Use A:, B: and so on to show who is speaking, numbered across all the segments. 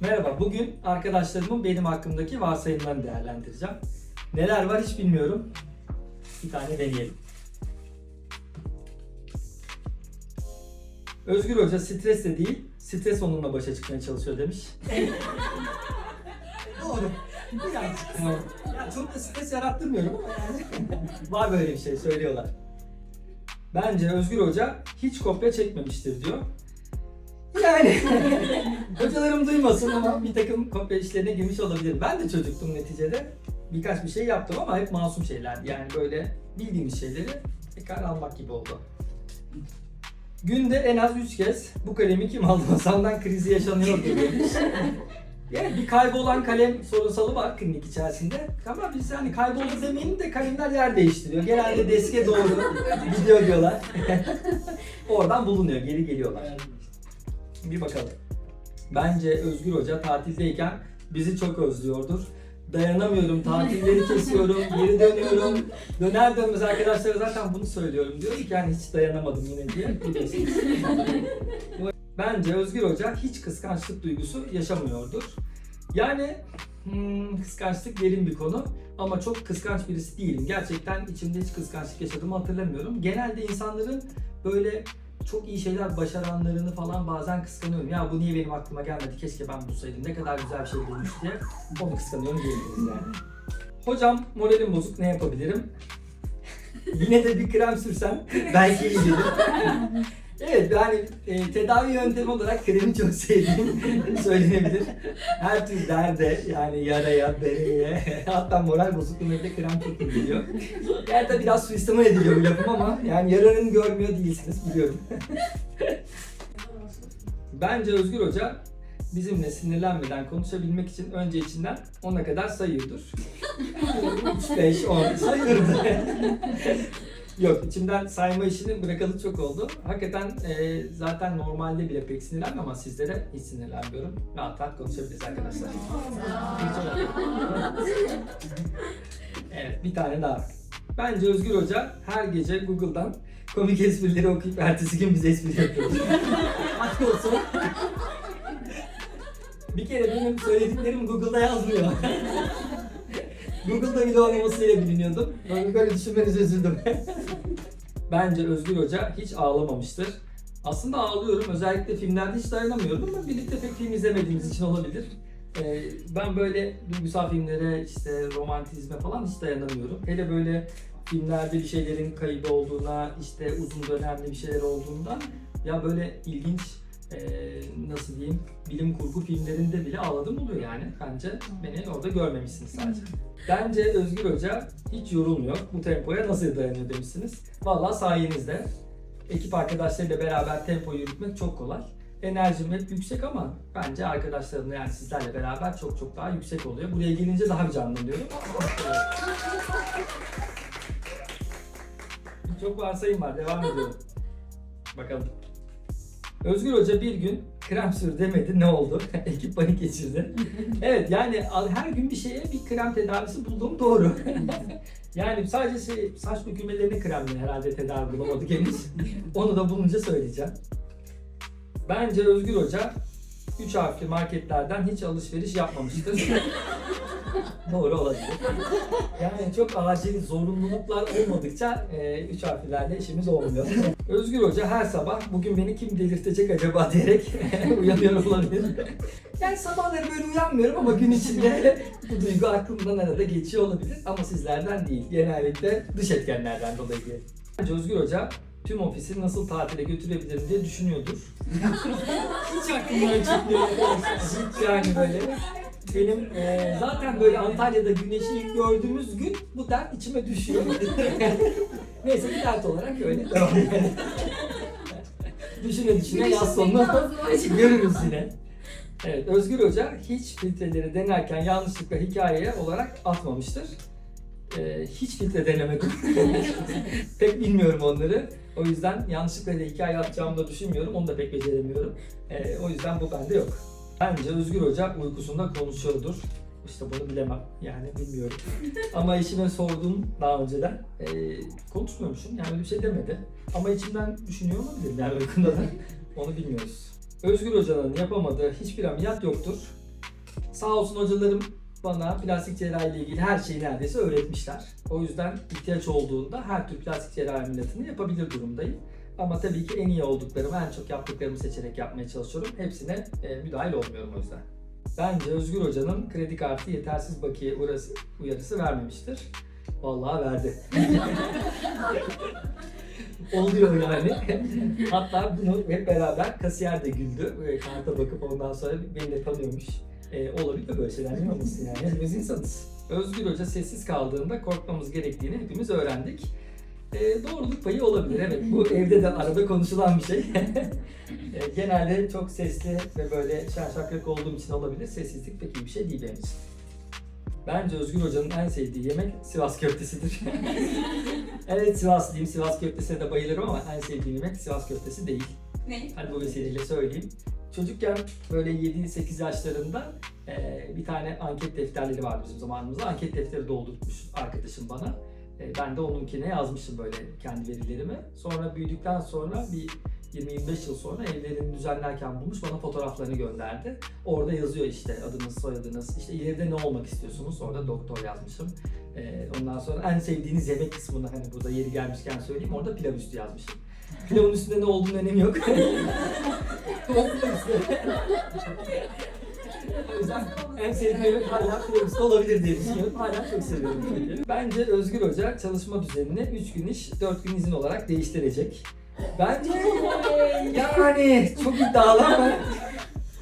A: Merhaba, bugün arkadaşlarımın benim hakkımdaki varsayımlarını değerlendireceğim. Neler var hiç bilmiyorum. Bir tane deneyelim. Özgür Hoca stres de değil, stres onunla başa çıkmaya çalışıyor demiş. Doğru. Birazcık. Ya çok da stres yarattırmıyorum ama yani. var böyle bir şey söylüyorlar. Bence Özgür Hoca hiç kopya çekmemiştir diyor. Yani hocalarım duymasın ama bir takım kopya işlerine girmiş olabilir. Ben de çocuktum neticede. Birkaç bir şey yaptım ama hep masum şeylerdi. Yani böyle bildiğimiz şeyleri tekrar almak gibi oldu. Günde en az 3 kez bu kalemi kim aldı masamdan krizi yaşanıyor demiş. Yani bir kaybolan kalem sorunsalı var klinik içerisinde. Ama biz hani kayboldu demeyelim de kalemler yer değiştiriyor. Genelde deske doğru gidiyor diyorlar. Oradan bulunuyor, geri geliyorlar. Bir bakalım. Bence Özgür Hoca tatildeyken bizi çok özlüyordur. Dayanamıyorum, tatilleri kesiyorum, geri dönüyorum. Döner dönmez arkadaşlara zaten bunu söylüyorum diyor ki yani hiç dayanamadım yine diye. Bence Özgür Hoca hiç kıskançlık duygusu yaşamıyordur. Yani hmm, kıskançlık derin bir konu ama çok kıskanç birisi değilim. Gerçekten içimde hiç kıskançlık yaşadığımı hatırlamıyorum. Genelde insanların böyle çok iyi şeyler başaranlarını falan bazen kıskanıyorum. Ya bu niye benim aklıma gelmedi? Keşke ben bulsaydım. Ne kadar güzel bir şey bulmuş diye. Onu kıskanıyorum diyebiliriz yani. Hocam moralim bozuk ne yapabilirim? Yine de bir krem sürsem belki iyi gelir. Evet yani e, tedavi yöntemi olarak kremi çok sevdiğim söylenebilir. Her tür derde yani yaraya, bereye hatta moral bozukluğuna bile krem çok iyi geliyor. Da biraz suistimal ediliyor bu lafım ama yani yararını görmüyor değilsiniz biliyorum. Bence Özgür Hoca bizimle sinirlenmeden konuşabilmek için önce içinden 10'a kadar sayıyordur. 3, 5, 10 sayıyordur. Yok içimden sayma işini bırakalı çok oldu. Hakikaten e, zaten normalde bile pek sinirlenmem ama sizlere hiç sinirlenmiyorum. Rahat rahat konuşabiliriz arkadaşlar. evet bir tane daha. Bence Özgür Hoca her gece Google'dan komik esprileri okuyup ertesi gün bize espri yapıyor. Aşk olsun. bir kere benim söylediklerim Google'da yazmıyor. Google'da bile olmamasıyla biliniyordum. Ben böyle düşünmenize üzüldüm. Bence Özgür Hoca hiç ağlamamıştır. Aslında ağlıyorum. Özellikle filmlerde hiç dayanamıyorum ama birlikte pek film izlemediğimiz için olabilir. Ee, ben böyle duygusal filmlere, işte romantizme falan hiç dayanamıyorum. Hele böyle filmlerde bir şeylerin kaybı olduğuna, işte uzun dönemli bir şeyler olduğunda ya böyle ilginç e, nasıl diyeyim bilim kurgu filmlerinde bile ağladım oluyor yani. Bence beni orada görmemişsiniz sadece. Bence Özgür Hoca hiç yorulmuyor. Bu tempoya nasıl dayanıyor demişsiniz. Vallahi sayenizde. Ekip arkadaşlarıyla beraber tempo yürütmek çok kolay. Enerjim hep yüksek ama bence arkadaşlarımla yani sizlerle beraber çok çok daha yüksek oluyor. Buraya gelince daha bir canlanıyorum. çok varsayım var. Devam ediyorum. Bakalım. Özgür Hoca bir gün krem sür demedi ne oldu? Ekip panik geçirdi. evet yani her gün bir şeye bir krem tedavisi bulduğum doğru. yani sadece şey, saç dökülmelerine kremle herhalde tedavi bulamadık henüz. Onu da bulunca söyleyeceğim. Bence Özgür Hoca 3 harfli marketlerden hiç alışveriş yapmamıştır. Doğru olabilir. Yani çok acil zorunluluklar olmadıkça 3 harflerle işimiz olmuyor. Özgür Hoca her sabah bugün beni kim delirtecek acaba diyerek uyanıyor olabilir. Yani sabahları böyle uyanmıyorum ama gün içinde bu duygu aklımdan arada geçiyor olabilir. Ama sizlerden değil. Genellikle dış etkenlerden dolayı. Bence Özgür Hoca tüm ofisi nasıl tatile götürebilirim diye düşünüyordur. Hiç aklımdan çıkmıyor. Yani böyle. Benim e, zaten böyle Antalya'da güneşi ilk gördüğümüz gün bu dert içime düşüyor. Neyse bir dert olarak öyle düşüne düşüne yaz sonunu görürüz yine. Evet, Özgür Hoca hiç filtreleri denerken yanlışlıkla hikayeye olarak atmamıştır. Ee, hiç filtre denemedim. pek bilmiyorum onları. O yüzden yanlışlıkla da hikaye atacağımı da düşünmüyorum. Onu da pek beceremiyorum. Ee, o yüzden bu bende yok. Bence Özgür Hoca uykusunda konuşuyordur. İşte bunu bilemem. Yani bilmiyorum. Ama eşime sordum daha önceden. E, konuşmuyormuşum. Yani öyle bir şey demedi. Ama içimden düşünüyor olabilir yani uykunda da. Onu bilmiyoruz. Özgür Hoca'nın yapamadığı hiçbir ameliyat yoktur. Sağ olsun hocalarım bana plastik cerrahi ile ilgili her şeyi neredeyse öğretmişler. O yüzden ihtiyaç olduğunda her tür plastik cerrahi ameliyatını yapabilir durumdayım. Ama tabii ki en iyi olduklarımı, en çok yaptıklarımı seçerek yapmaya çalışıyorum. Hepsine e, müdahil olmuyorum o yüzden. Bence Özgür Hoca'nın kredi kartı yetersiz bakiye uyarısı, uyarısı vermemiştir. Vallahi verdi. Oluyor yani. Hatta bunu hep beraber kasiyer de güldü. Böyle karta bakıp ondan sonra beni de tanıyormuş. Ee, olabilir böyle şeyler değil mi olmasın yani? Hepimiz insanız. Özgür Hoca sessiz kaldığında korkmamız gerektiğini hepimiz öğrendik. Ee, doğruluk payı olabilir. Evet bu evde de arada konuşulan bir şey. Ee, genelde çok sesli ve böyle şakrak olduğum için olabilir. Sessizlik pek iyi bir şey değil benim için. Bence Özgür Hoca'nın en sevdiği yemek Sivas köftesidir. evet Sivaslıyım. Sivas köftesine de bayılırım ama en sevdiğim yemek Sivas köftesi değil.
B: Ne?
A: Hani bu vesileyle söyleyeyim. Çocukken böyle 7-8 yaşlarında e, bir tane anket defterleri vardı bizim zamanımızda. Anket defteri doldurmuş arkadaşım bana. E, ben de onunkine yazmışım böyle kendi verilerimi. Sonra büyüdükten sonra bir 20-25 yıl sonra evlerini düzenlerken bulmuş bana fotoğraflarını gönderdi. Orada yazıyor işte adınız, soyadınız, işte ileride ne olmak istiyorsunuz? Orada doktor yazmışım. E, ondan sonra en sevdiğiniz yemek kısmını hani burada yeri gelmişken söyleyeyim. Orada pilav üstü yazmışım. Pilavın üstünde ne olduğunun önemi yok. En sevdiğim hala üstü olabilir diye düşünüyorum. Hala çok seviyorum çünkü. Bence Özgür Hoca çalışma düzenini 3 gün iş, 4 gün izin olarak değiştirecek. Bence yani çok iddialı ama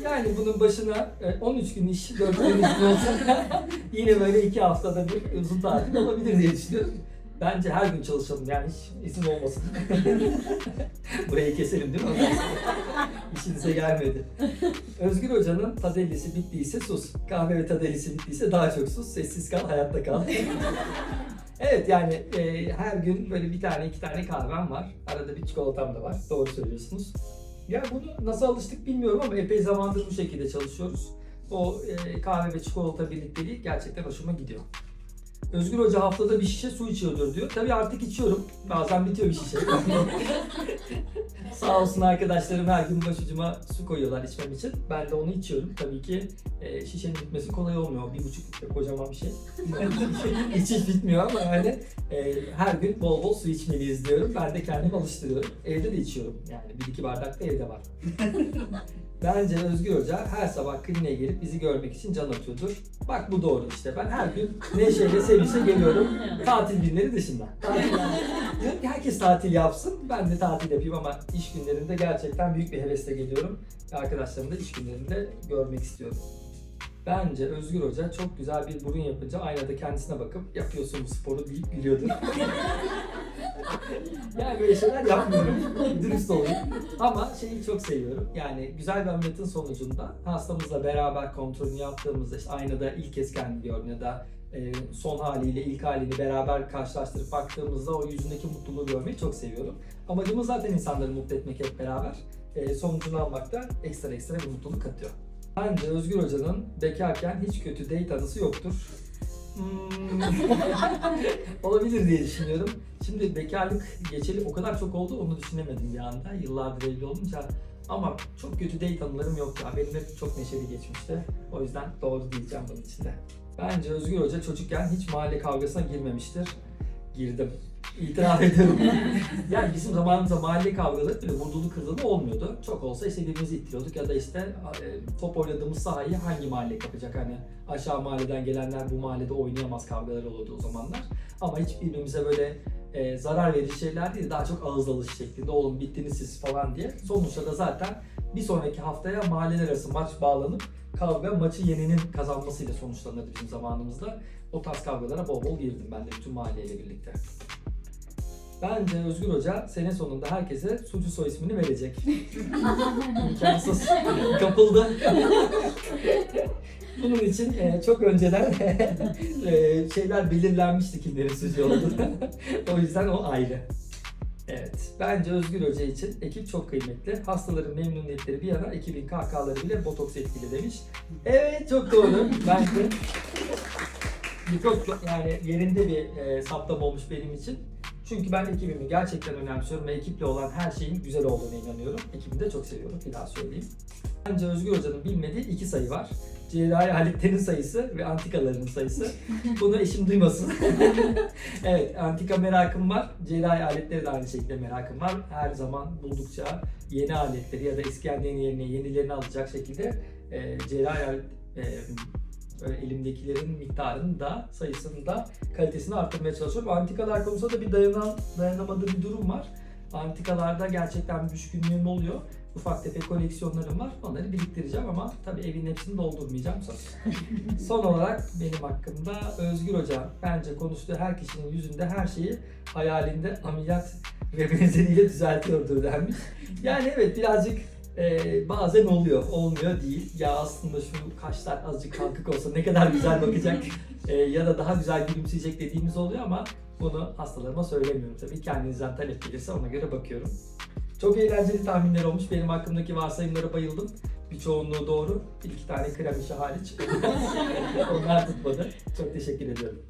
A: yani bunun başına e, 13 gün iş, 4 gün izin olsa yine böyle 2 haftada bir uzun tatil olabilir diye düşünüyorum. Bence her gün çalışalım yani hiç izin olmasın. Burayı keselim değil mi? İşinize gelmedi. Özgür Hoca'nın tadellisi bittiyse sus. Kahve ve tadellisi bittiyse daha çok sus. Sessiz kal, hayatta kal. evet yani e, her gün böyle bir tane iki tane kahvem var. Arada bir çikolatam da var. Doğru söylüyorsunuz. Ya bunu nasıl alıştık bilmiyorum ama epey zamandır bu şekilde çalışıyoruz. O e, kahve ve çikolata birlikteliği gerçekten hoşuma gidiyor. Özgür Hoca haftada bir şişe su içiyordur diyor. Tabii artık içiyorum. Bazen bitiyor bir şişe. Sağ olsun arkadaşlarım her gün başucuma su koyuyorlar içmem için. Ben de onu içiyorum. Tabii ki e, şişenin bitmesi kolay olmuyor. Bir buçuk litre kocaman bir şey. Hiç hiç bitmiyor ama yani e, her gün bol bol su içmeliyiz diyorum. Ben de kendimi alıştırıyorum. Evde de içiyorum. Yani bir iki bardak da evde var. Bence Özgür Hoca her sabah kliniğe gelip bizi görmek için can atıyordur. Bak bu doğru işte. Ben her gün neşeyle sevinçle geliyorum. Tatil günleri dışında. Diyorum ki herkes tatil yapsın. Ben de tatil yapayım ama iş günlerinde gerçekten büyük bir hevesle geliyorum. Arkadaşlarımı da iş günlerinde görmek istiyorum. Bence Özgür Hoca çok güzel bir burun yapınca aynada kendisine bakıp yapıyorsun bu sporu deyip gülüyordur. yani böyle şeyler yapmıyorum. Dürüst olayım. Ama şeyi çok seviyorum. Yani güzel bir ameliyatın sonucunda hastamızla beraber kontrolünü yaptığımızda işte aynada ilk kez kendini gördüm ya da e, son haliyle ilk halini beraber karşılaştırıp baktığımızda o yüzündeki mutluluğu görmeyi çok seviyorum. Amacımız zaten insanları mutlu etmek hep beraber. E, sonucunu almak da ekstra ekstra bir mutluluk katıyor. Bence Özgür Hoca'nın bekarken hiç kötü date anısı yoktur. Hmm. Olabilir diye düşünüyorum. Şimdi bekarlık geçeli o kadar çok oldu onu düşünemedim bir anda. Yıllardır evli olunca. Ama çok kötü date anılarım yok ya. Benim hep çok neşeli geçmişti. O yüzden doğru diyeceğim bunun içinde. Bence Özgür Hoca çocukken hiç mahalle kavgasına girmemiştir. Girdim. İtiraf ediyorum. yani bizim zamanımızda mahalle kavgaları böyle vurdulu kırdılı olmuyordu. Çok olsa işte birbirimizi ittiriyorduk ya da işte e, top oynadığımız sahayı hangi mahalle kapacak hani aşağı mahalleden gelenler bu mahallede oynayamaz kavgalar olurdu o zamanlar. Ama hiç birbirimize böyle e, zarar verici şeyler değil daha çok ağız alış şeklinde oğlum bittiniz siz falan diye. Sonuçta da zaten bir sonraki haftaya mahalleler arası maç bağlanıp kavga maçı yenenin kazanmasıyla sonuçlanırdı bizim zamanımızda. O tarz kavgalara bol bol girdim ben de bütün mahalleyle birlikte. Bence Özgür Hoca sene sonunda herkese Sucu soy ismini verecek. İmkansız. Kapıldı. Bunun için e, çok önceden e, şeyler belirlenmişti kimlerin sucu olduğu. o yüzden o ayrı. Evet. Bence Özgür Hoca için ekip çok kıymetli. Hastaların memnuniyetleri bir yana ekibin kahkahaları bile botoks etkili demiş. Evet çok doğru. Bence çok yani yerinde bir e, saptama olmuş benim için. Çünkü ben ekibimi gerçekten önemsiyorum ve ekiple olan her şeyin güzel olduğuna inanıyorum. Ekibimi de çok seviyorum. Bir daha söyleyeyim. Bence Özgür Hoca'nın bilmediği iki sayı var. Cerrahi aletlerin sayısı ve antikaların sayısı. Bunu eşim duymasın. evet, antika merakım var. Cerrahi aletlere de aynı şekilde merakım var. Her zaman buldukça yeni aletleri ya da eski aletlerin yerine yenilerini alacak şekilde e, cerrahi alet, e, elimdekilerin miktarını da sayısını da kalitesini arttırmaya çalışıyorum. Antikalar konusunda da bir dayanan, dayanamadığım bir durum var. Antikalarda gerçekten bir düşkünlüğüm oluyor. Ufak tefek koleksiyonlarım var. Onları biriktireceğim ama tabii evin hepsini doldurmayacağım. Son olarak benim hakkımda Özgür Hoca bence konuştuğu her kişinin yüzünde her şeyi hayalinde ameliyat ve benzeriyle düzeltiyordur denmiş. Yani evet birazcık e, bazen oluyor, olmuyor değil. Ya aslında şu kaşlar azıcık kalkık olsa ne kadar güzel bakacak e, ya da daha güzel gülümseyecek dediğimiz oluyor ama bunu hastalarıma söylemiyorum tabii. Kendinizden talep gelirse ona göre bakıyorum. Çok eğlenceli tahminler olmuş. Benim hakkımdaki varsayımlara bayıldım. Bir çoğunluğu doğru. Bir iki tane krem işi hariç. Onlar tutmadı. Çok teşekkür ediyorum.